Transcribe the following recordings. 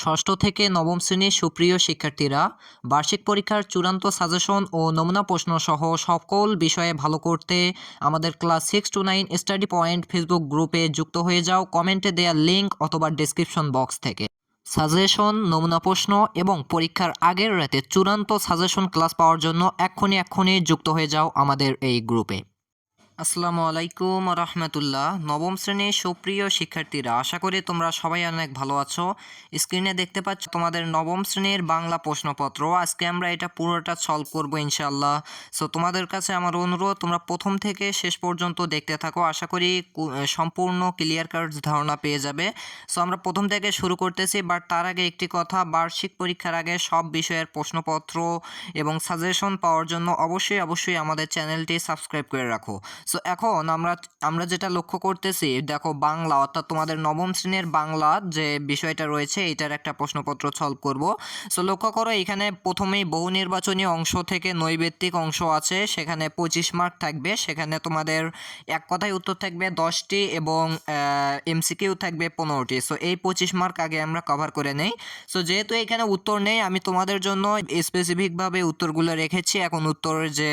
ষষ্ঠ থেকে নবম শ্রেণির সুপ্রিয় শিক্ষার্থীরা বার্ষিক পরীক্ষার চূড়ান্ত সাজেশন ও নমুনা প্রশ্ন সহ সকল বিষয়ে ভালো করতে আমাদের class six to nine study point Facebook গ্রুপে যুক্ত হয়ে যাও। কমেন্টে দেওয়া লিঙ্ক অথবা ডেসক্রিপশন বক্স থেকে। সাজেশন নমুনা প্রশ্ন এবং পরীক্ষার আগের রাতে চূড়ান্ত সাজেশন ক্লাস পাওয়ার জন্য এক্ষুনি এক্ষুনি যুক্ত হয়ে যাও আমাদের এই গ্রুপে আসসালামু আলাইকুম রহমতুল্লাহ। নবম শ্রেণির সুপ্রিয় শিক্ষার্থীরা, আশা করি তোমরা সবাই অনেক ভালো আছো। স্ক্রিনে দেখতে পাচ্ছ তোমাদের নবম শ্রেণির বাংলা প্রশ্নপত্র। আজকে আমরা এটা পুরোটা সলভ করব ইনশাল্লাহ সো তোমাদের কাছে আমার অনুরোধ, তোমরা প্রথম থেকে শেষ পর্যন্ত দেখতে থাকো। আশা করি সম্পূর্ণ ক্লিয়ার কার্ড ধারণা পেয়ে যাবে। সো আমরা প্রথম থেকে শুরু করতেছি বাট তার আগে একটি কথা, বার্ষিক পরীক্ষার আগে সব বিষয়ের প্রশ্নপত্র এবং সাজেশন পাওয়ার জন্য অবশ্যই অবশ্যই আমাদের চ্যানেলটি সাবস্ক্রাইব করে রাখো। সো এখন আমরা আমরা যেটা লক্ষ্য করতেছি, দেখো বাংলা, অর্থাৎ তোমাদের নবম শ্রেণির বাংলা যে বিষয়টা রয়েছে, এটার একটা প্রশ্নপত্র সলভ করব। সো লক্ষ্য করো এখানে প্রথমেই বহু নির্বাচনী অংশ থেকে নৈবেত্তিক অংশ আছে, সেখানে পঁচিশ মার্ক থাকবে, সেখানে তোমাদের এক কথায় উত্তর থাকবে দশটি এবং এমসিকিউ থাকবে পনেরোটি। সো এই পঁচিশ মার্ক আগে আমরা কভার করে নেই। সো যেহেতু এখানে উত্তর নেই, আমি তোমাদের জন্য স্পেসিফিকভাবে উত্তরগুলো রেখেছি। এখন উত্তরের যে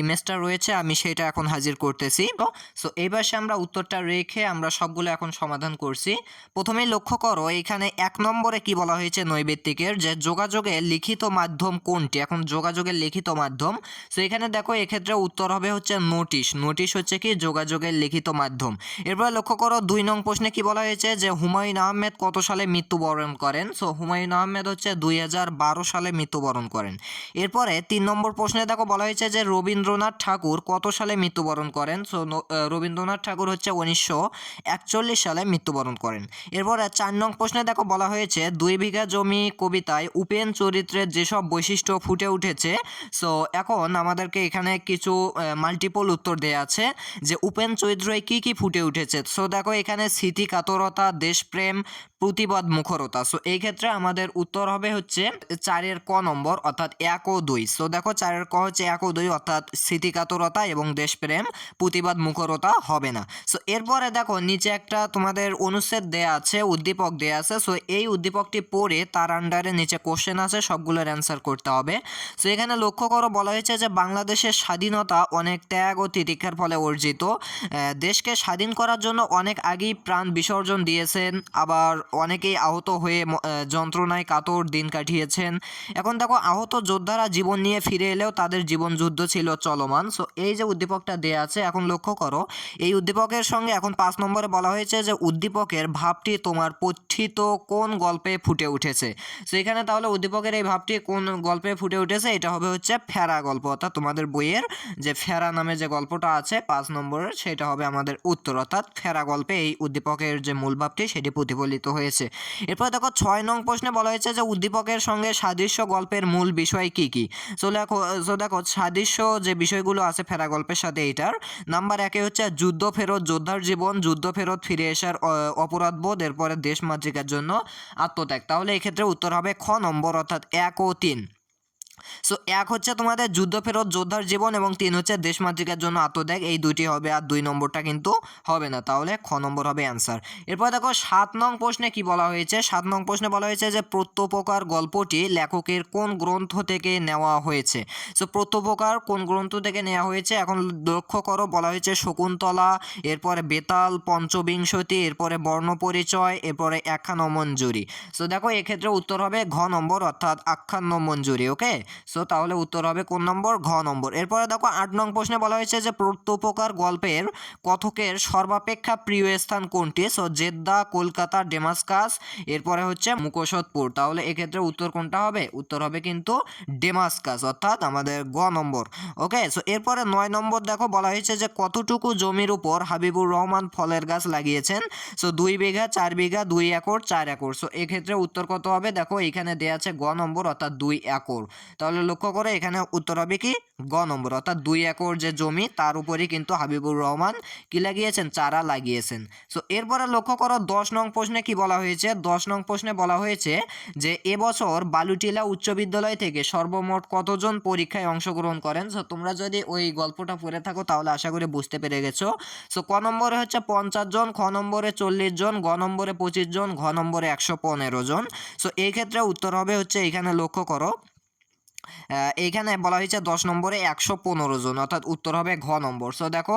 ইমেজটা রয়েছে, আমি সেটা এখন হাজির করতেছি। সো এই পাশে আমরা উত্তরটা রেখে আমরা সবগুলো এখন সমাধান করছি। প্রথমেই লক্ষ্য করো, এখানে এক নম্বরে কি বলা হয়েছে নৈবেত্তিকের যে যোগাযোগের লিখিত মাধ্যম কোনটি? এখন যোগাযোগের লিখিত মাধ্যম। সো এখানে দেখো, এক্ষেত্রে উত্তর হবে হচ্ছে নোটিশ। নোটিশ হচ্ছে কি? যোগাযোগের লিখিত মাধ্যম। এরপরে লক্ষ্য করো, দুই নং প্রশ্নে কি বলা হয়েছে? যে হুমায়ুন আহমেদ কত সালে মৃত্যুবরণ করেন? সো হুমায়ুন আহমেদ হচ্ছে দুই হাজার বারো সালে মৃত্যুবরণ করেন। এরপরে তিন নম্বর প্রশ্নে দেখো বলা হয়েছে যে রবীন্দ্রনাথ ঠাকুর কত সালে মৃত্যুবরণ করেন। সো রবীন্দ্রনাথ ঠাকুর হচ্ছে উনিশশো একচল্লিশ সালে মৃত্যুবরণ করেন। এরপরে চার নং প্রশ্নে দেখো বলা হয়েছে, দুই বিঘা জমি কবিতায় উপেন চরিত্রের যেসব বৈশিষ্ট্য ফুটে উঠেছে, সো, এখন আমাদেরকে এখানে কিছু মাল্টিপল উত্তর দেওয়া আছে যে উপেন চরিত্রে কি কি ফুটে উঠেছে। সো, দেখো এখানে স্মৃতি, কাতরতা, দেশপ্রেম প্রতিবাদ মুখরতা। সো এই ক্ষেত্রে আমাদের উত্তর হবে হচ্ছে চারের ক নম্বর, অর্থাৎ এক ও দুই। সো দেখো চারের ক হচ্ছে এক ও দুই, অর্থাৎ স্মৃতিকাতরতা এবং দেশপ্রেম। প্রতিবাদ মুখরতা হবে না। সো এরপরে দেখো নিচে একটা তোমাদের অনুচ্ছেদ দেয়া আছে, উদ্দীপক দেয়া আছে। সো এই উদ্দীপকটি পড়ে তার আন্ডারে নিচে কোশ্চেন আছে, সবগুলোর অ্যান্সার করতে হবে। সো এখানে লক্ষ্য করো, বলা হয়েছে যে বাংলাদেশের স্বাধীনতা অনেক ত্যাগ ও তিতিক্ষার ফলে অর্জিত। দেশকে স্বাধীন করার জন্য অনেক আগেই প্রাণ বিসর্জন দিয়েছেন, আবার অনেকেই আহত হয়ে যন্ত্রণায় কাতর দিন কাটিয়েছেন। এখন দেখো, আহত যোদ্ধারা জীবন নিয়ে ফিরে এলেও তাদের জীবন যুদ্ধ ছিল চলমান। সো এই যে উদ্দীপকটা দেয়া আছে, এখন লক্ষ্য করো, এই উদ্দীপকের সঙ্গে এখন পাঁচ নম্বরে বলা হয়েছে যে, উদ্দীপকের ভাবটি তোমার পঠিত কোন গল্পে ফুটে উঠেছে? সো এখানে তাহলে উদ্দীপকের এই ভাবটি কোন গল্পে ফুটে উঠেছে? এটা হবে হচ্ছে ফেরা গল্প। অর্থাৎ তোমাদের বইয়ের যে ফেরা নামে যে গল্পটা আছে, পাঁচ নম্বরের, সেটা হবে আমাদের উত্তর। অর্থাৎ ফেরা গল্পে এই উদ্দীপকের যে মূল ভাবটি, সেটি প্রতিফলিত হয়েছে। এরপর দেখো ছয় নং প্রশ্নে বলা হয়েছে যে উদ্দীপকের সঙ্গে সাদৃশ্য গল্পের মূল বিষয় কি কি? সো দেখো দেখো সাদৃশ্য যে বিষয়গুলো আছে ফেরা গল্পের সাথে এটার নাম্বার একে হচ্ছে যুদ্ধ ফেরত, যোদ্ধার জীবন, যুদ্ধ ফেরত, ফিরে আসার অপরাধবোধ এরপরে দেশ মাতৃকার জন্য আত্মত্যাগ। তাহলে এক্ষেত্রে উত্তর হবে খ নম্বর, অর্থাৎ এক ও তিন। সো এক হচ্ছে তোমাদের যুদ্ধ ফেরত, যোদ্ধার জীবন এবং তিন হচ্ছে দেশ মাতৃকার জন্য আত্মত্যাগ। এই দুইটি হবে আর দুই নম্বরটা কিন্তু হবে না। তাহলে খ নম্বর হবে অ্যান্সার এরপর দেখো সাত নং প্রশ্নে কি বলা হয়েছে? সাত নং প্রশ্নে বলা হয়েছে যে প্রত্যপকার গল্পটি লেখকের কোন গ্রন্থ থেকে নেওয়া হয়েছে? সো প্রত্যপকার কোন গ্রন্থ থেকে নেওয়া হয়েছে? এখন লক্ষ্য করো, বলা হয়েছে শকুন্তলা, এরপরে বেতাল, পঞ্চবিংশতি, এরপরে বর্ণপরিচয়, এরপরে একখান মঞ্জুরি। সো দেখো এক্ষেত্রে উত্তর হবে ঘ নম্বর, অর্থাৎ আখ্যান্ন মঞ্জুরি ওকে সো তাহলে উত্তর হবে কোন নম্বর? ঘ নম্বর। এরপরে দেখো আট নং প্রশ্নে বলা হয়েছে যে প্রত্যপকার গল্পের কথকের সর্বাপেক্ষা প্রিয় স্থান কোনটি? সো জেদ্দা, কলকাতা, ডেমাসকাস, এরপরে হচ্ছে মুকোশদপুর তাহলে এক্ষেত্রে উত্তর কোনটা হবে? উত্তর হবে কিন্তু ডেমাসকাস, অর্থাৎ আমাদের গ নম্বর। ওকে সো এরপরে নয় নম্বর দেখো বলা হয়েছে যে কতটুকু জমির উপর হাবিবুর রহমান ফলের গাছ লাগিয়েছেন? সো দুই বিঘা, চার বিঘা, দুই একর, চার একর। সো এক্ষেত্রে উত্তর কত হবে? দেখো এখানে দেওয়া আছে গ নম্বর, অর্থাৎ দুই একর। তাহলে লক্ষ্য করে এখানে উত্তর হবে কি? গ নম্বর। অর্থাৎ দুই একর যে জমি, তার উপরই কিন্তু হাবিবুর রহমান কি লাগিয়েছেন? চারা লাগিয়েছেন। সো এরপরে লক্ষ্য করো, দশ নং প্রশ্নে কি বলা হয়েছে? দশ নং প্রশ্নে বলা হয়েছে যে, এবছর বালুটিলা উচ্চ বিদ্যালয় থেকে সর্বমোট কতজন পরীক্ষায় অংশগ্রহণ করেন? সো তোমরা যদি ওই গল্পটা পড়ে থাকো, তাহলে আশা করি বুঝতে পেরে গেছো। সো ক নম্বরে হচ্ছে পঞ্চাশ জন, খ নম্বরে চল্লিশ জন, গ নম্বরে পঁচিশ জন, ঘ নম্বরে একশো পনেরো জন। সো এই ক্ষেত্রে উত্তর হবে হচ্ছে, এখানে লক্ষ্য করো এইখানে বলা হয়েছে দশ নম্বরে একশো পনেরো জন, অর্থাৎ উত্তর হবে ঘ নম্বর। সো দেখো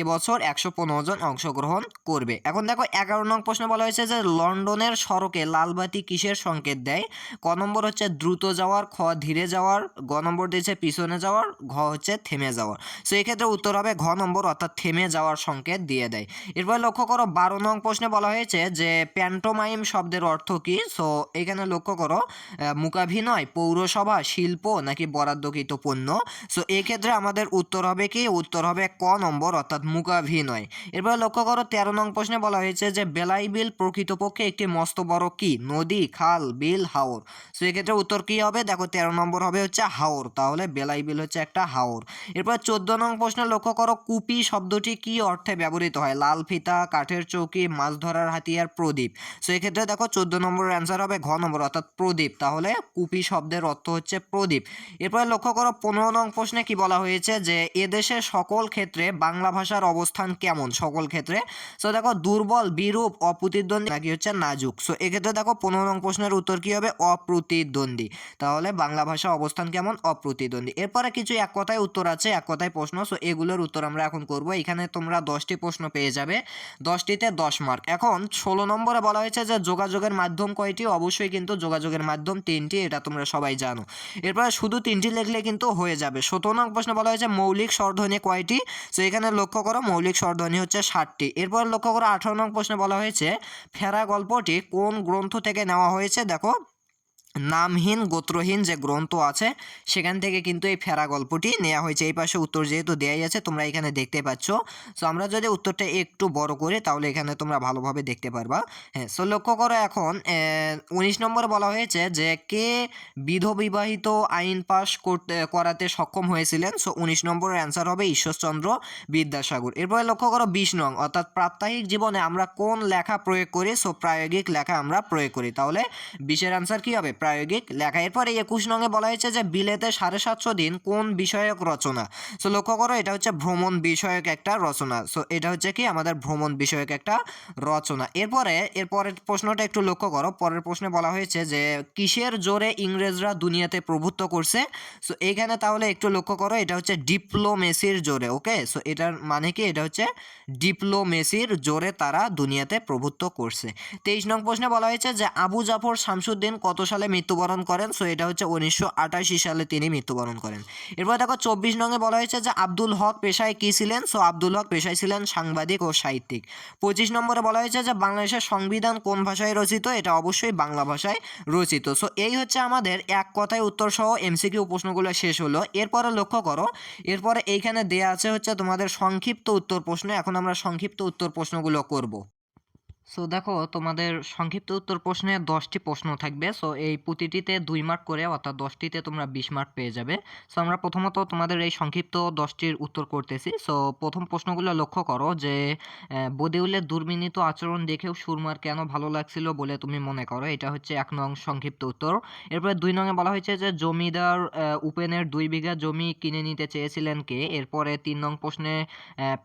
এবছর একশো পনেরো জন অংশগ্রহণ করবে। এখন দেখো, এগারো নং প্রশ্ন বলা হয়েছে যে লন্ডনের সড়কে লালবাতি কিসের সংকেত দেয়? ক নম্বর হচ্ছে দ্রুত যাওয়ার, খ ধীরে যাওয়ার, গ নম্বর দিয়েছে পিছনে যাওয়ার, ঘ হচ্ছে থেমে যাওয়ার। সো এক্ষেত্রে উত্তর হবে ঘ নম্বর, অর্থাৎ থেমে যাওয়ার সংকেত দিয়ে দেয়। এরপর লক্ষ্য করো, বারো নং প্রশ্নে বলা হয়েছে যে প্যান্টোমাইম শব্দের অর্থ কী? সো এখানে লক্ষ্য করো মূকাভিনয় পৌরসভা, শিল্প নাকি বরাদ্দকৃত পণ্য? সো এক্ষেত্রে আমাদের উত্তর হবে কি? উত্তর হবে ক নম্বর, অর্থাৎ মূকাভিনয় এরপর লক্ষ্য করো, তেরো নং প্রশ্নে বলা হয়েছে যে বেলাই বিল প্রকৃতপক্ষে একটি মস্ত বড় কি? নদী, খাল, বিল, হাওর। সো এক্ষেত্রে উত্তর কি হবে? দেখো, তেরো নম্বর হবে হচ্ছে হাওর। তাহলে বেলাই বিল হচ্ছে একটা হাওর। এরপর চোদ্দ নং প্রশ্নে লক্ষ্য করো, কুপি শব্দটি কি অর্থে ব্যবহৃত হয়? লাল ফিতা, কাঠের চৌকি, মাছ ধরার হাতিয়ার, প্রদীপ। সো এক্ষেত্রে দেখো, চোদ্দ নম্বরের অ্যান্সার হবে ঘ নম্বর, অর্থাৎ প্রদীপ। তাহলে কুপি শব্দের অর্থ হচ্ছে প্রদীপ। এরপরে লক্ষ্য করো, পনেরো নং প্রশ্নে কি বলা হয়েছে যে, এদেশে সকল ক্ষেত্রে বাংলা ভাষার অবস্থান কেমন? সকল ক্ষেত্রে। সো দেখো, দুর্বল, বিরূপ, অপ্রতিদ্বন্দ্বী নাকি হচ্ছে নাজুক? সো এক্ষেত্রে দেখো, পনেরো নং প্রশ্নের উত্তর কী হবে? অপ্রতিদ্বন্দ্বী। তাহলে বাংলা ভাষা অবস্থান কেমন? অপ্রতিদ্বন্দ্বী। এরপরে কিছু এক কথায় উত্তর আছে, এক কথায় প্রশ্ন। সো এগুলোর উত্তর আমরা এখন করব। এখানে তোমরা দশটি প্রশ্ন পেয়ে যাবে। দশটিতে দশ মার্ক এখন ষোলো নম্বরে বলা হয়েছে যে, যোগাযোগের মাধ্যম কয়টি? অবশ্যই কিন্তু যোগাযোগের মাধ্যম তিনটি, এটা তোমরা সবাই জানো। এরপরে শুধু তিনটি লিখলে কিন্তু হয়ে যাবে। সতেরো নং প্রশ্ন বলা হয়েছে মৌলিক স্বরধ্বনি কয়টি? সো এখানে লক্ষ্য করো, মৌলিক স্বরধ্বনি হচ্ছে ষাটটি। এরপর লক্ষ্য করো, আঠারো নং প্রশ্নে বলা হয়েছে ফেরা গল্পটি কোন গ্রন্থ থেকে নেওয়া হয়েছে? দেখো নামহীন, গোত্রহীন যে গ্রন্থ আছে, সেখান থেকে কিন্তু এই ফেরা গল্পটি নেওয়া হয়েছে। এই পাশে উত্তর যেহেতু দেওয়াই আছে, তোমরা এখানে দেখতে পাচ্ছ। সো আমরা যদি উত্তরটা একটু বড় করি, তাহলে এখানে তোমরা ভালোভাবে দেখতে পারবা। হ্যাঁ সো লক্ষ্য করো এখন উনিশ নম্বরে বলা হয়েছে যে, কে বিধবিবাহিত আইন পাশ করতে, করাতে সক্ষম হয়েছিলেন? সো উনিশ নম্বরের অ্যান্সার হবে ঈশ্বরচন্দ্র বিদ্যাসাগর। এরপরে লক্ষ্য করো বিশ নং, অর্থাৎ প্রাত্যহিক জীবনে আমরা কোন লেখা প্রয়োগ করি? সো প্রায়োগিক লেখা আমরা প্রয়োগ করি। তাহলে বিশের অ্যান্সার কী হবে? প্রায়োগিক লেখা। এরপরে একুশ নঙে বলা হয়েছে যে বিলেতে সাড়ে সাতশো দিন কোন বিষয়ক রচনা। সো লক্ষ্য করো, এটা হচ্ছে ভ্রমণ বিষয়ক একটা রচনা। সো এটা হচ্ছে কি? আমাদের ভ্রমণ বিষয়ক একটা রচনা। এরপরে, এরপরের প্রশ্নটা একটু লক্ষ্য করো। পরের প্রশ্নে বলা হয়েছে যে, কিসের জোরে ইংরেজরা দুনিয়াতে প্রভুত্ব করছে? সো এইখানে তাহলে একটু লক্ষ্য করো, এটা হচ্ছে ডিপ্লোমেসির জোরে, ওকে? সো এটার মানে কি? এটা হচ্ছে ডিপ্লোমেসির জোরে তারা দুনিয়াতে প্রভুত্ব করছে। তেইশ নং প্রশ্নে বলা হয়েছে যে, আবু জাফর শামসুদ্দিন কত সালে মৃত্যুবরণ করেন সো এটা হচ্ছে উনিশশো আটাশি সালে তিনি মৃত্যুবরণ করেন। এরপর দেখো চব্বিশ নঙে বলা হয়েছে যে আব্দুল হক পেশায় কী ছিলেন? সো আব্দুল হক পেশায় ছিলেন সাংবাদিক ও সাহিত্যিক। পঁচিশ নম্বরে বলা হয়েছে যে বাংলাদেশের সংবিধান কোন ভাষায় রচিত? এটা অবশ্যই বাংলা ভাষায় রচিত। সো এই হচ্ছে আমাদের এক কথায় উত্তর সহ এমসিকিউ প্রশ্নগুলো শেষ হলো। এরপরে লক্ষ্য করো, এরপরে এইখানে দেয়া আছে হচ্ছে তোমাদের সংক্ষিপ্ত উত্তর প্রশ্ন। এখন আমরা সংক্ষিপ্ত উত্তর প্রশ্নগুলো করব। সো দেখো, তোমাদের সংক্ষিপ্ত উত্তর প্রশ্নে দশটি প্রশ্ন থাকবে। সো এই প্রতিটিতে দুই মার্ক করে, অর্থাৎ দশটিতে তোমরা বিশ মার্ক পেয়ে যাবে। সো আমরা প্রথমত তোমাদের এই সংক্ষিপ্ত দশটির উত্তর করতেছি। সো প্রথম প্রশ্নগুলো লক্ষ্য করো যে বদিউলের দুর্বিনীত আচরণ দেখেও সুরমার কেন ভালো লাগছিল বলে তুমি মনে করো? এটা হচ্ছে এক নং সংক্ষিপ্ত উত্তর। এরপরে দুই নংয়ে বলা হয়েছে যে, জমিদার উপেনের দুই বিঘা জমি কিনে নিতে চেয়েছিলেন কে? এরপরে তিন নং প্রশ্নে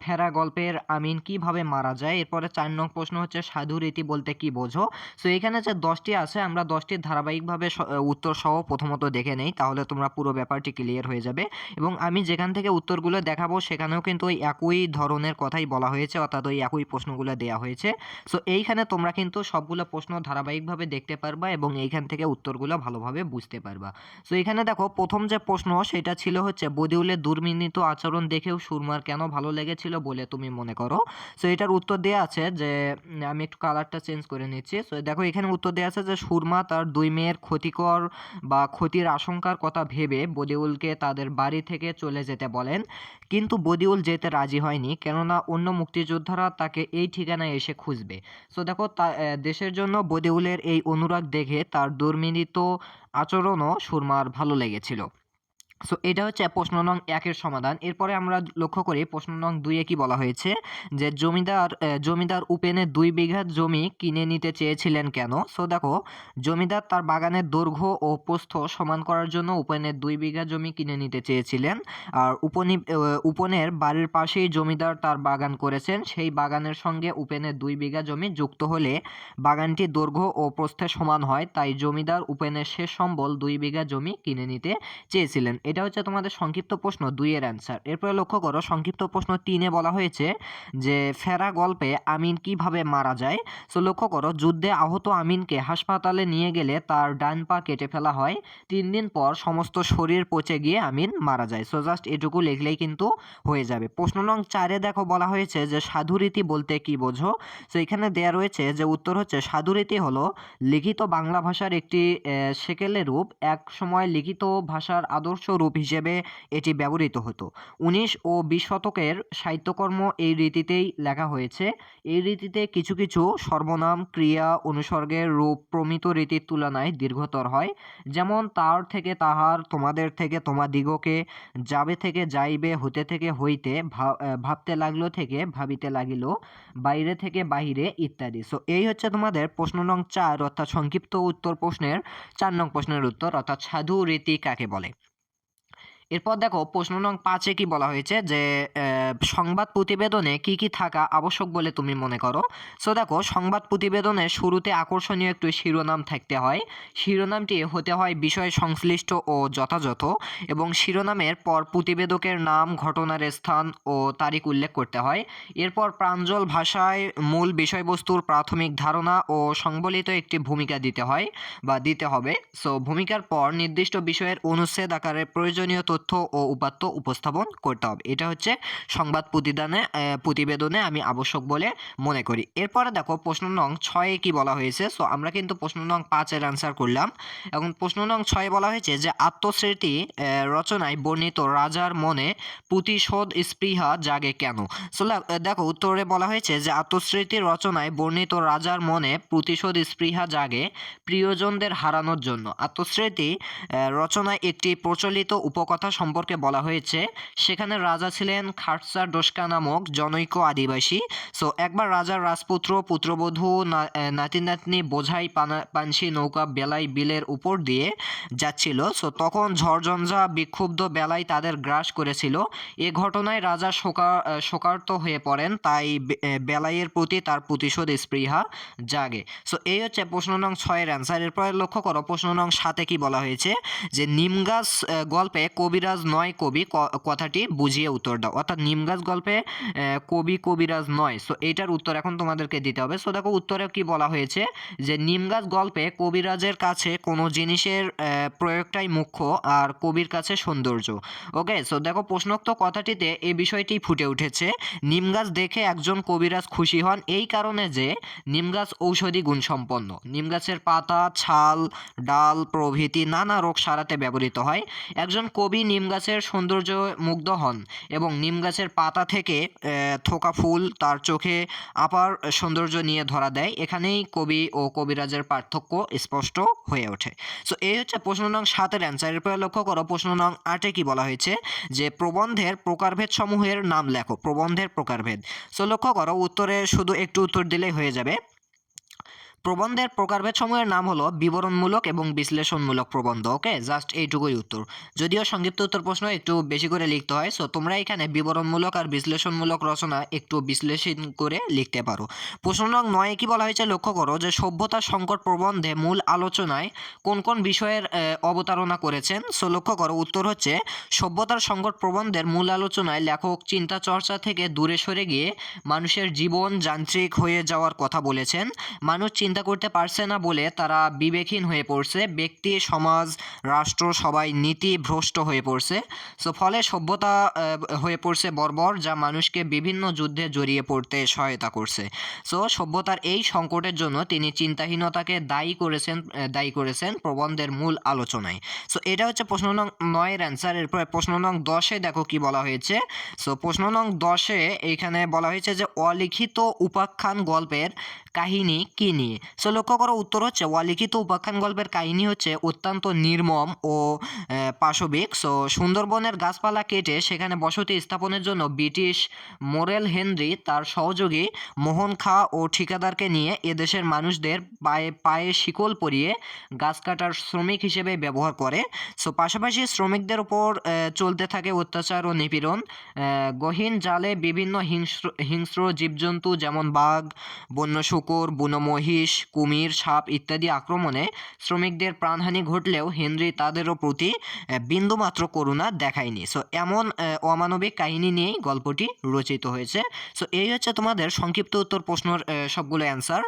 ফেরা গল্পের আমিন কীভাবে মারা যায়? এরপরে চার নং প্রশ্ন হচ্ছে সাধু রীতি বলতে কি বোঝো? সো এখানে যে দশটি আছে, আমরা দশটির ধারাবাহিকভাবে উত্তর সহ প্রথমত দেখে নেই, তাহলে তোমরা পুরো ব্যাপারটি ক্লিয়ার হয়ে যাবে। এবং আমি যেখান থেকে উত্তরগুলো দেখাবো, সেখানেও কিন্তু ওই একই ধরনের কথাই বলা হয়েছে, অর্থাৎ ওই একই প্রশ্নগুলো দেওয়া হয়েছে। সো এইখানে তোমরা কিন্তু সবগুলো প্রশ্ন ধারাবাহিকভাবে দেখতে পারবা এবং এইখান থেকে উত্তরগুলো ভালোভাবে বুঝতে পারবা। সো এখানে দেখো, প্রথম যে প্রশ্ন, সেটা ছিল হচ্ছে বদিউলের দুর্বিনীত আচরণ দেখেও সুরমার কেন ভালো লেগেছিল বলে তুমি মনে করো? সো এটার উত্তর দেওয়া আছে যে আমি একটু কালারটা চেঞ্জ করে নিচ্ছি। সো দেখো, এখানে উত্তর দেওয়া আছে যে, সুরমা তার দুই মেয়ের ক্ষতিকর বা ক্ষতির আশঙ্কার কথা ভেবে বদিউলকে তাদের বাড়ি থেকে চলে যেতে বলেন। কিন্তু বদিউল যেতে রাজি হয়নি, কেননা অন্য মুক্তিযোদ্ধারা তাকে এই ঠিকানায় এসে খুঁজবে। সো দেখো দেশের জন্য বদিউলের এই অনুরাগ দেখে তার দুর্মিনিত আচরণও সুরমার ভালো লেগেছিল। সো এটা হচ্ছে প্রশ্ন নং একের সমাধান। এরপরে আমরা লক্ষ্য করি প্রশ্ন নং দুইয়ে কি বলা হয়েছে? যে জমিদার জমিদার উপেনে দুই বিঘা জমি কিনে নিতে চেয়েছিলেন কেন? সো দেখো, জমিদার তার বাগানের দৈর্ঘ্য ও প্রস্থ সমান করার জন্য উপেনের দুই বিঘা জমি কিনে নিতে চেয়েছিলেন। আর উপনি উপনের বাড়ির পাশেই জমিদার তার বাগান করেছেন। সেই বাগানের সঙ্গে উপেনের দুই বিঘা জমি যুক্ত হলে বাগানটি দৈর্ঘ্য ও প্রস্থে সমান হয়। তাই জমিদার উপেনের শেষ সম্বল দুই বিঘা জমি কিনে নিতে চেয়েছিলেন। এটা হচ্ছে তোমাদের সংক্ষিপ্ত প্রশ্ন দুইয়ের অ্যান্সার এরপরে লক্ষ্য করো, সংক্ষিপ্ত প্রশ্ন তিনে বলা হয়েছে যে, ফেরা গল্পে আমিন কীভাবে মারা যায়? সো লক্ষ্য করো, যুদ্ধে আহত আমিনকে হাসপাতালে নিয়ে গেলে তার ডান পা কেটে ফেলা হয়। তিন দিন পর সমস্ত শরীর পচে গিয়ে আমিন মারা যায়। সো জাস্ট এটুকু লিখলেই কিন্তু হয়ে যাবে। প্রশ্ন নং চারে দেখো বলা হয়েছে যে সাধুরীতি বলতে কি বোঝো? সো এখানে দেয়া রয়েছে যে, উত্তর হচ্ছে সাধুরীতি হলো লিখিত বাংলা ভাষার একটি সেকেলে রূপ। এক সময় লিখিত ভাষার আদর্শ রূপ হিসেবে এটি ব্যবহৃত হতো। উনিশ ও বিশ শতকের সাহিত্যকর্ম এই রীতিতেই লেখা হয়েছে। এই রীতিতে কিছু কিছু সর্বনাম, ক্রিয়া, অনুসর্গের রূপ প্রমিত রীতির তুলনায় দীর্ঘতর হয়। যেমন, তার থেকে তাহার, তোমাদের থেকে তোমাদিগকে, যাবে থেকে যাইবে, হতে থেকে হইতে ভাবতে লাগল থেকে ভাবিতে লাগিল, বাইরে থেকে বাহিরে ইত্যাদি। সো এই হচ্ছে তোমাদের প্রশ্ন নং চার, অর্থাৎ সংক্ষিপ্ত উত্তর প্রশ্নের চার নং প্রশ্নের উত্তর, অর্থাৎ সাধু রীতি কাকে বলে? এরপর দেখো প্রশ্ন নং পাঁচে কি বলা হয়েছে যে সংবাদ প্রতিবেদনে কি কি থাকা আবশ্যক বলে তুমি মনে করো? সো দেখো, সংবাদ প্রতিবেদনে শুরুতে আকর্ষণীয় একটু শিরোনাম থাকতে হয়। শিরোনামটি হতে হয় বিষয় সংশ্লিষ্ট ও যথাযথ এবং শিরোনামের পর প্রতিবেদকের নাম, ঘটনার স্থান ও তারিখ উল্লেখ করতে হয়। এরপর প্রাঞ্জল ভাষায় মূল বিষয়বস্তুর প্রাথমিক ধারণা ও সংবলিত একটি ভূমিকা দিতে হয় বা দিতে হবে। সো ভূমিকার পর নির্দিষ্ট বিষয়ের অনুচ্ছেদ আকারে প্রয়োজনীয় তথ্য ও উপাত্ত উপস্থাপন করতে হবে। এটা হচ্ছে সংবাদ প্রতিদানে প্রতিবেদনে আমি আবশ্যক বলে মনে করি। এরপরে দেখো প্রশ্ন নং ছয়ে কি বলা হয়েছে? সো আমরা কিন্তু প্রশ্ন নং পাঁচের অ্যান্সার করলাম। এখন প্রশ্ন নং ছয়ে বলা হয়েছে যে, আত্মস্মৃতি রচনায় বর্ণিত রাজার মনে প্রতিশোধ স্পৃহা জাগে কেন? সো দেখো উত্তরে বলা হয়েছে যে আত্মস্মৃতি রচনায় বর্ণিত রাজার মনে প্রতিশোধ স্পৃহা জাগে প্রিয়জনদের হারানোর জন্য। আত্মস্মৃতি রচনায় একটি প্রচলিত উপকথা সম্পর্কে বলা হয়েছে, সেখানে রাজা ছিলেন খাটসা ডোসকা নামক জনৈক আদিবাসী। সো একবার রাজার রাজপুত্র, পুত্রবধূ নাতি নাতনি বোঝাই পানা- পানসি নৌকা বেলাই বিলের উপর দিয়ে যাচ্ছিল। সো তখন ঝড়ঝঞ্ঝা বিক্ষুব্ধ বেলাই তাদের গ্রাস করেছিল। এ ঘটনায় রাজা শোকা শোকার্ত হয়ে পড়েন, তাই বেলাইয়ের প্রতি তার প্রতিশোধ স্পৃহা জাগে। সো এই হচ্ছে প্রশ্ন নং ছয়ের অ্যান্সার এরপরে লক্ষ্য করো, প্রশ্ন নং সাতে কি বলা হয়েছে? যে নিমগাছ গল্পে গল্পে কবিরাজ নয় কবি কথাটি বুঝিয়ে উত্তর দাও। অর্থাৎ নিমগাছ গল্পে কবি কবিরাজ নয়। সো এইটার উত্তর এখন তোমাদেরকে দিতে হবে। সো দেখো, উত্তরে কি বলা হয়েছে? যে নিমগাছ গল্পে কবিরাজের কাছে কোনো জিনিসের প্রয়োগটাই মুখ্য আর কবির কাছে সৌন্দর্য। ওকে সো দেখো, প্রশ্নোক্ত কথাটিতে এই বিষয়টি ফুটে উঠেছে। নিম গাছ দেখে একজন কবিরাজ খুশি হন এই কারণে যে নিম গাছ ঔষধি গুণসম্পন্ন। নিম গাছের পাতা, ছাল, ডাল প্রভৃতি নানা রোগ সারাতে ব্যবহৃত হয়। একজন কবি নিম গাছের সৌন্দর্য মুগ্ধ হন এবং নিম গাছের পাতা থেকে থোকা ফুল তার চোখে আপার সৌন্দর্য নিয়ে ধরা দেয়। এখানেই কবি ও কবিরাজের পার্থক্য স্পষ্ট হয়ে ওঠে। সো এই হচ্ছে প্রশ্ন নং সাতের অ্যান্সার এরপরে লক্ষ্য করো, প্রশ্ন নং আটে কি বলা হয়েছে যে প্রবন্ধের প্রকারভেদ সমূহের নাম লেখো, প্রবন্ধের প্রকারভেদ। সো লক্ষ্য করো, উত্তরে শুধু একটু উত্তর দিলেই হয়ে যাবে। প্রবন্ধের প্রকারভেদ সমূহের নাম হলো বিবরণমূলক এবং বিশ্লেষণমূলক প্রবন্ধ, ওকে? জাস্ট এইটুকুই উত্তর। যদিও সংক্ষিপ্ত উত্তর প্রশ্ন একটু বেশি করে লিখতে হয় সো তোমরা এখানে বিবরণমূলক আর বিশ্লেষণমূলক রচনা একটু বিশ্লেষণ করে লিখতে পারো। প্রশ্ন নং নয়ে কি বলা হয়েছে? লক্ষ্য করো যে সভ্যতার সংকট প্রবন্ধে মূল আলোচনায় কোন কোন বিষয়ের অবতারণা করেছেন? সো লক্ষ্য করো, উত্তর হচ্ছে সভ্যতার সংকট প্রবন্ধের মূল আলোচনায় লেখক চিন্তা চর্চা থেকে দূরে সরে গিয়ে মানুষের জীবন যান্ত্রিক হয়ে যাওয়ার কথা বলেছেন। মানুষ চিন্তা চিন্তা করতে পারছে না বলে তারা বিবেকহীন হয়ে পড়ছে। ব্যক্তি, সমাজ, রাষ্ট্র, সবাই নীতি ভ্রষ্ট হয়ে পড়ছে। সো ফলে সভ্যতা হয়ে পড়ছে বর্বর, যা মানুষকে বিভিন্ন যুদ্ধে জড়িয়ে পড়তে সহায়তা করছে। সো সভ্যতার এই সংকটের জন্য তিনি চিন্তাহীনতাকে দায়ী করেছেন দায়ী করেছেন প্রবন্ধের মূল আলোচনায়। সো এটা হচ্ছে প্রশ্ন নং নয়ের অ্যান্সার। এরপরে প্রশ্ন নং দশে দেখো কি বলা হয়েছে। সো প্রশ্ন নং দশে এইখানে বলা হয়েছে যে অলিখিত উপাখ্যান গল্পের কাহিনী কি নিয়ে? সো লক্ষ্য করো, উত্তর হচ্ছে, অলিখিত উপাখ্যান গল্পের কাহিনী হচ্ছে অত্যন্ত নির্মম ও পাশবিক। সো সুন্দরবনের গাছপালা কেটে সেখানে বসতি স্থাপনের জন্য ব্রিটিশ মোরেল হেনরি তার সহযোগী মোহন খা ও ঠিকাদারকে নিয়ে এদেশের মানুষদের পায়ে পায়ে শিকল পরিয়ে গাছ কাটার শ্রমিক হিসেবে ব্যবহার করে। সো পাশাপাশি শ্রমিকদের উপর চলতে থাকে অত্যাচার ও নিপীড়ন। গহীন জালে বিভিন্ন হিংস্র হিংস্র জীবজন্তু যেমন বাঘ, বন্য শুকর বুনমহিষ, কুমির, সাপ ইত্যাদি আক্রমণে শ্রমিকদের প্রাণহানি ঘটলেও হেনরি তাদেরও প্রতি বিন্দুমাত্র করুণা দেখায়নি। সো এমন অমানবিক কাহিনী নিয়েই গল্পটি রচিত হয়েছে। সো এই হচ্ছে তোমাদের সংক্ষিপ্ত উত্তর প্রশ্নর সবগুলো অ্যান্সার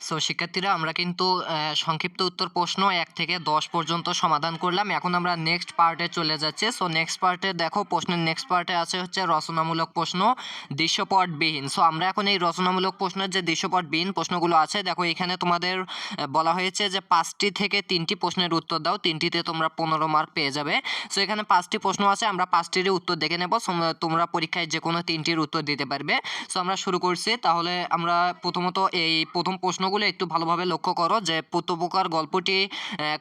সো শিক্ষার্থীরা, আমরা কিন্তু সংক্ষিপ্ত উত্তর প্রশ্ন এক থেকে দশ পর্যন্ত সমাধান করলাম। এখন আমরা নেক্সট পার্টে চলে যাচ্ছি। সো নেক্সট পার্টে দেখো, প্রশ্নের নেক্সট পার্টে আছে হচ্ছে রচনামূলক প্রশ্ন, দৃশ্যপটবিহীন। সো আমরা এখন এই রচনামূলক প্রশ্নের যে দৃশ্যপটবিহীন প্রশ্নগুলো আছে, দেখো এখানে তোমাদের বলা হয়েছে যে পাঁচটি থেকে তিনটি প্রশ্নের উত্তর দাও, তিনটিতে তোমরা পনেরো মার্ক পেয়ে যাবে। সো এখানে পাঁচটি প্রশ্ন আছে, আমরা পাঁচটিরই উত্তর দেখে নেব। তোমরা- পরীক্ষায় যে কোনো তিনটির উত্তর দিতে পারবে। সো আমরা শুরু করছি। তাহলে আমরা প্রথমত এই প্রথম প্রশ্নগুলো একটু ভালোভাবে লক্ষ্য করো যে প্রত্যপকার গল্পটি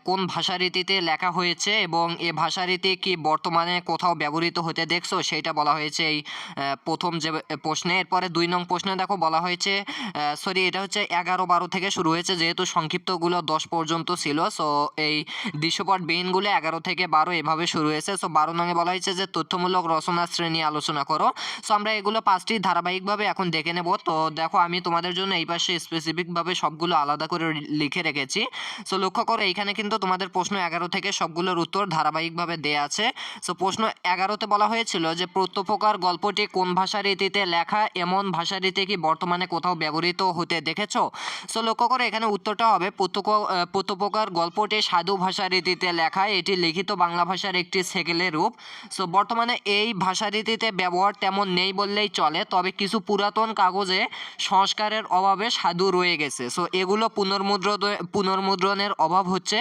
কোন ভাষারীতিতে লেখা হয়েছে এবং এ ভাষারীতি কি বর্তমানে কোথাও ব্যবহৃত হতে দেখছ? সেটা বলা হয়েছে এই প্রথম যে প্রশ্নে। এরপরে দুই নং প্রশ্নে দেখো বলা হয়েছে সরি, এটা হচ্ছে এগারো বারো থেকে শুরু হয়েছে, যেহেতু সংক্ষিপ্তগুলো দশ পর্যন্ত ছিল সো এই দৃশ্যপট বিহীনগুলো এগারো থেকে বারো এভাবে শুরু হয়েছে। সো বারো নঙে বলা হয়েছে যে তথ্যমূলক রচনা শ্রেণি আলোচনা করো। সো আমরা এগুলো পাঁচটি ধারাবাহিকভাবে এখন দেখে নেব। তো দেখো, আমি তোমাদের জন্য এই পাশে স্পেসিফিকভাবে সবগুলো আলাদা করে লিখে রেখেছি। সো লক্ষ্য করো, এইখানে কিন্তু তোমাদের প্রশ্ন এগারো থেকে সবগুলোর উত্তর ধারাবাহিকভাবে দেয়া আছে। সো প্রশ্ন এগারোতে বলা হয়েছিল যে, প্রত্যপকার গল্পটি কোন ভাষারীতিতে লেখা, এমন ভাষারীতি কি বর্তমানে কোথাও ব্যবহৃত হতে দেখেছ? সো লক্ষ্য করো, এখানে উত্তরটা হবে প্রত্যপকার গল্পটি সাধু ভাষারীতিতে লেখা, এটি লিখিত বাংলা ভাষার একটি সেকেলের রূপ। সো বর্তমানে এই ভাষারীতিতে ব্যবহার তেমন নেই বললেই চলে, তবে কিছু পুরাতন কাগজে সংস্কারের অভাবে সাধু রয়ে গেছে। সো এগুলো পুনর্মুদ্রণ পুনর্মুদ্রণের অভাব হচ্ছে।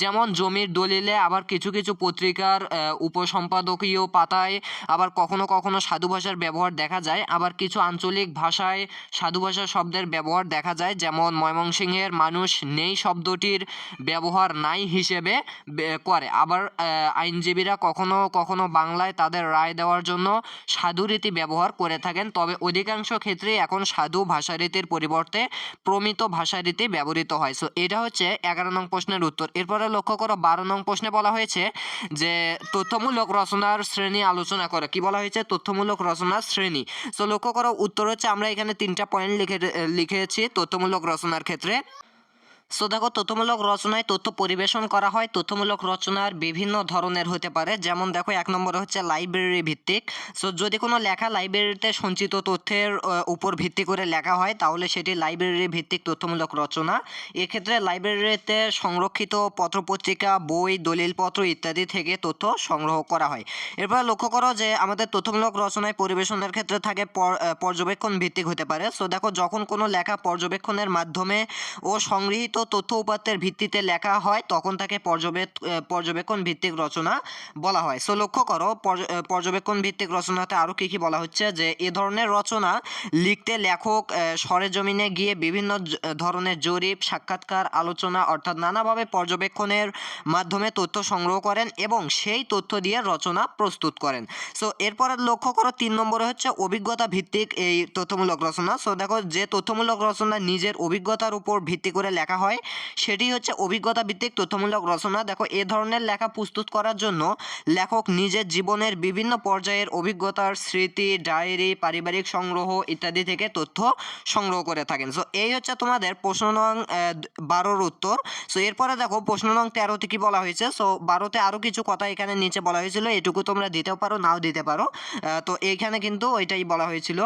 যেমন জমির দলিলে আবার কিছু কিছু পত্রিকার উপসম্পাদকীয় পাতায় আবার কখনো কখনো সাধু ভাষার ব্যবহার দেখা যায়। আবার কিছু আঞ্চলিক ভাষায় সাধু ভাষা শব্দের ব্যবহার দেখা যায়। যেমন ময়মনসিংহের মানুষ নেই শব্দটির ব্যবহার নাই হিসেবে করে। আবার আইনজীবীরা কখনো কখনো বাংলায় তাদের রায় দেওয়ার জন্য সাধু রীতি ব্যবহার করে থাকেন। তবে অধিকাংশ ক্ষেত্রে এখন সাধু ভাষারীতির পরিবর্তে প্রমিত ভাষারীতি ব্যবহৃত হয়। সো এটা হচ্ছে এগারো নং প্রশ্নের উত্তর। এরপরে লক্ষ্য করো বারো নং প্রশ্নে বলা হয়েছে যে, তথ্যমূলক রচনার শ্রেণি আলোচনা করে। কি বলা হয়েছে? তথ্যমূলক রচনার শ্রেণি। সো লক্ষ্য করো, উত্তর হচ্ছে আমরা এখানে তিনটা পয়েন্ট লিখে, লিখেছি তথ্যমূলক রচনার ক্ষেত্রে। সো দেখো তথ্যমূলক রচনায় তথ্য পরিবেশন করা হয়। তথ্যমূলক রচনার বিভিন্ন ধরনের হতে পারে। যেমন দেখো, এক নম্বরে হচ্ছে লাইব্রেরি ভিত্তিক। সো যদি কোনো লেখা লাইব্রেরিতে সঞ্চিত তথ্যের উপর ভিত্তি করে লেখা হয়, তাহলে সেটি লাইব্রেরি ভিত্তিক তথ্যমূলক রচনা। এক্ষেত্রে লাইব্রেরিতে সংরক্ষিত পত্রপত্রিকা, বই, দলিলপত্র ইত্যাদি থেকে তথ্য সংগ্রহ করা হয়। এরপর লক্ষ্য করো যে, আমাদের তথ্যমূলক রচনায় পরিবেশনের ক্ষেত্রে থাকে পর- পর্যবেক্ষণ ভিত্তিক হতে পারে। সো দেখো, যখন কোনো লেখা পর্যবেক্ষণের মাধ্যমে ও সংগৃহীত তথ্য উপাত্তের ভিত্তিতে লেখা হয়, তখন তাকে পর্যবেক পর্যবেক্ষণ ভিত্তিক রচনা বলা হয়। সো, লক্ষ্য করো, পর্য- পর্যবেক্ষণ ভিত্তিক রচনাতে আরও কী কী বলা হচ্ছে যে, এ ধরনের রচনা লিখতে লেখক সরেজমিনে গিয়ে বিভিন্ন ধরনের জরিপ, সাক্ষাৎকার, আলোচনা অর্থাৎ নানাভাবে পর্যবেক্ষণের মাধ্যমে তথ্য সংগ্রহ করেন এবং সেই তথ্য দিয়ে রচনা প্রস্তুত করেন। সো, এরপরে লক্ষ্য করো, তিন নম্বরে হচ্ছে অভিজ্ঞতা ভিত্তিক এই তথ্যমূলক রচনা। সো, দেখো, যে তথ্যমূলক রচনা নিজের অভিজ্ঞতার উপর ভিত্তি করে লেখা হয় সেটি হচ্ছে অভিজ্ঞতা ভিত্তিক তথ্যমূলক রচনা। দেখো, এ ধরনের লেখা প্রস্তুত করার জন্য লেখক নিজের জীবনের বিভিন্ন পর্যায়ের অভিজ্ঞতার স্মৃতি, ডায়েরি, পারিবারিক সংগ্রহ ইত্যাদি থেকে তথ্য সংগ্রহ করে থাকেন। সো এই হচ্ছে তোমাদের প্রশ্ন নং বারোর উত্তর। সো এরপরে দেখো, প্রশ্ন নং তেরোতে কি বলা হয়েছে? সো বারোতে আরও কিছু কথা এখানে নিচে বলা হয়েছিল, এটুকু তোমরা দিতেও পারো, নাও দিতে পারো। তো এইখানে কিন্তু ওইটাই বলা হয়েছিল।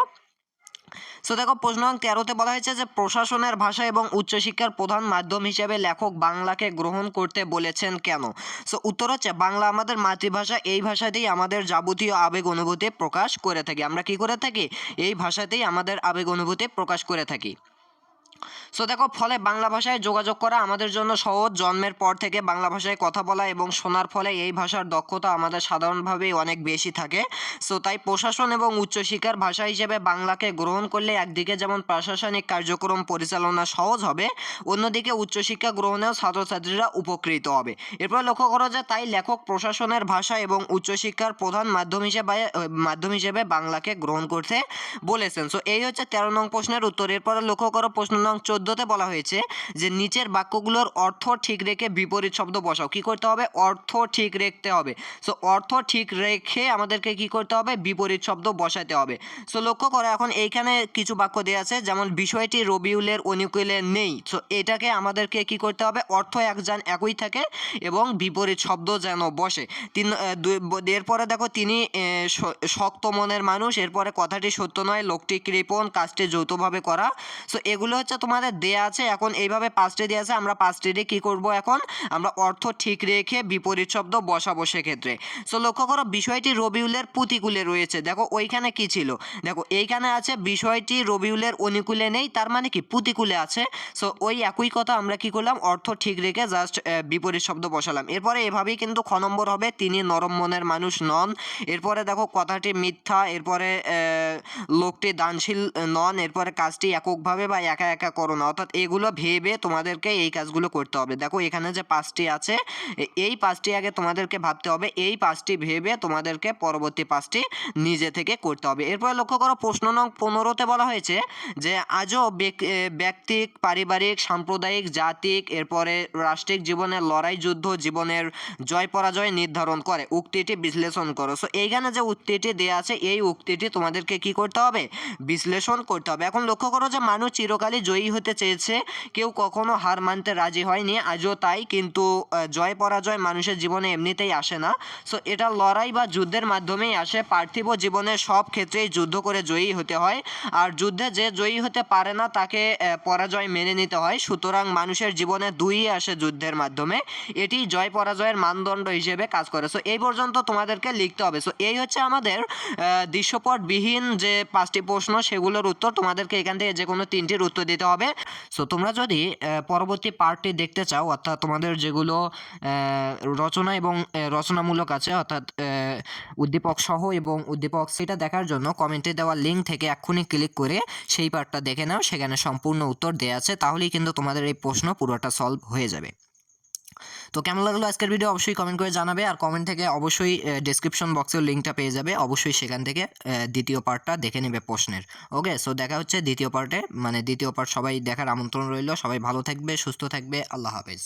সো দেখো প্রশ্ন তেরোতে বলা হয়েছে যে, প্রশাসনের ভাষা এবং উচ্চশিক্ষার প্রধান মাধ্যম হিসেবে লেখক বাংলাকে গ্রহণ করতে বলেছেন কেন? সো উত্তর হচ্ছে, বাংলা আমাদের মাতৃভাষা, এই ভাষাতেই আমাদের যাবতীয় আবেগ অনুভূতি প্রকাশ করে থাকি। আমরা কি করে থাকি? এই ভাষাতেই আমাদের আবেগ অনুভূতি প্রকাশ করে থাকি। সো দেখো, ফলে বাংলা ভাষায় যোগাযোগ করা আমাদের জন্য সহজ। জন্মের পর থেকে বাংলা ভাষায় কথা বলা এবং শোনার ফলে এই ভাষার দক্ষতা আমাদের সাধারণভাবেই অনেক বেশি থাকে। সো তাই প্রশাসন এবং উচ্চশিক্ষার ভাষা হিসেবে বাংলাকে গ্রহণ করলে একদিকে যেমন প্রশাসনিক কার্যক্রম পরিচালনা সহজ হবে, অন্যদিকে উচ্চশিক্ষা গ্রহণেও ছাত্রছাত্রীরা উপকৃত হবে। এরপর লক্ষ্য করো যে তাই লেখক প্রশাসনের ভাষা এবং উচ্চশিক্ষার প্রধান মাধ্যম হিসেবে মাধ্যম হিসেবে বাংলাকে গ্রহণ করতে বলেছেন। সো এই হচ্ছে তেরো নং প্রশ্নের উত্তর। এরপরে লক্ষ্য করো, প্রশ্ন নং চোদ্দোতে বলা হয়েছে যে নিচের বাক্যগুলোর অর্থ ঠিক রেখে বিপরীত শব্দ বসাও। কি করতে হবে? অর্থ ঠিক রাখতে হবে। সো অর্থ ঠিক রেখে আমাদেরকে কি করতে হবে? বিপরীত শব্দ বসাতে হবে। সো লক্ষ্য করো, এখন এইখানে কিছু বাক্য দেওয়া আছে, যেমন বিষয়টি রবিউলের অনুকূলে নেই। সো এটাকে আমাদেরকে কি করতে হবে? অর্থ একজন একই থাকে এবং বিপরীত শব্দ যেন বসে। তিন এরপরে দেখো, তিনি শক্ত মনের মানুষ। এরপরে কথাটি সত্য নয়। লোকটি কৃপণ, কাজটি যৌথভাবে করা। সো এগুলো হচ্ছে তোমাদের দেয়া আছে, এখন এইভাবে পাঁচটি দেওয়া আছে, আমরা পাঁচটিরই কী করব এখন? আমরা অর্থ ঠিক রেখে বিপরীত শব্দ বসাবো সেক্ষেত্রে। সো লক্ষ্য করো, বিষয়টি রবিউলের প্রতিকূলে রয়েছে। দেখো, ওইখানে কি ছিল? দেখো, এইখানে আছে, বিষয়টি রবিউলের অনুকূলে নেই, তার মানে কি? প্রতিকূলে আছে। সো ওই একই কথা আমরা কি করলাম? অর্থ ঠিক রেখে জাস্ট বিপরীত শব্দ বসালাম। এরপরে এভাবেই কিন্তু খ নম্বর হবে, তিনি নরম মনের মানুষ নন। এরপরে দেখো, কথাটি মিথ্যা। এরপরে লোকটি দানশীল নন। এরপরে কাজটি এককভাবে বা একা একা করো না। অর্থাৎ এগুলো ভেবে তোমাদেরকে এই কাজগুলো করতে হবে। দেখো, এখানে যে পাঁচটি আছে এই পাঁচটি আগে তোমাদেরকে ভাবতে হবে। এই পাঁচটি ভেবে তোমাদেরকে পরবর্তী পাঁচটি নিজে থেকে করতে হবে। এরপরে লক্ষ্য করো, প্রশ্ন নং পনেরোতে বলা হয়েছে যে, আজও ব্যক- ব্যক্তিক, পারিবারিক, সাম্প্রদায়িক, জাতিক, এরপরে রাষ্ট্রিক জীবনের লড়াই, যুদ্ধ, জীবনের জয়, পরাজয় নির্ধারণ করে। উক্তিটি বিশ্লেষণ করো। সো এইখানে যে উক্তিটি দেওয়া আছে, এই উক্তিটি তোমাদেরকে কি করতে হবে? বিশ্লেষণ করতে হবে। এখন লক্ষ্য করো যে, মানুষ চিরকালই জয়ী হতে চেয়েছে। কেউ কখনো হার মানতে রাজি হয়নি, আজও তাই, কিন্তু জয় পরাজয় মানুষের জীবনে এমনিতেই আসে না। সো এটা লড়াই বা যুদ্ধের মাধ্যমেই আসে। পার্থিব জীবনে সব ক্ষেত্রেই যুদ্ধ করে জয়ী হতে হয়। আর যুদ্ধে যে জয়ী হতে পারে না, তাকে পরাজয় মেনে নিতে হয়। সুতরাং মানুষের জীবনে দুই আসে যুদ্ধের মাধ্যমে। এটি জয় পরাজয়ের মানদণ্ড হিসেবে কাজ করে। সো এই পর্যন্ত তোমাদেরকে লিখতে হবে। সো এই হচ্ছে আমাদের দৃশ্যপটবিহীন যে পাঁচটি প্রশ্ন, সেগুলোর উত্তর তোমাদেরকে এখান থেকে যে কোনো তিনটির উত্তর দিতে হবে। সো তোমরা যদি পরবর্তী পার্টটি দেখতে চাও, অর্থাৎ তোমাদের যেগুলো রচনা এবং রচনামূলক আছে, অর্থাৎ উদ্দীপক সহ এবং উদ্দীপক সেটা দেখার জন্য কমেন্টে দেওয়া লিঙ্ক থেকে এক্ষুনি ক্লিক করে সেই পার্টটা দেখে নাও, সেখানে সম্পূর্ণ উত্তর দেওয়া আছে, তাহলেই কিন্তু তোমাদের এই প্রশ্ন পুরোটা সলভ হয়ে যাবে। তো কেমন লাগল আজকের ভিডিও অবশ্যই কমেন্ট করে জানাবে আর কমেন্ট থেকে অবশ্যই ডিসক্রিপশন বক্সের লিঙ্কটা পেয়ে যাবে। অবশ্যই সেখান থেকে দ্বিতীয় পার্টটা দেখে নেবে প্রশ্নের। ওকে সো দেখা হচ্ছে দ্বিতীয় পার্টে মানে দ্বিতীয় পার্ট সবাই দেখার আমন্ত্রণ রইল। সবাই ভালো থাকবে, সুস্থ থাকবে। আল্লাহ হাফেজ।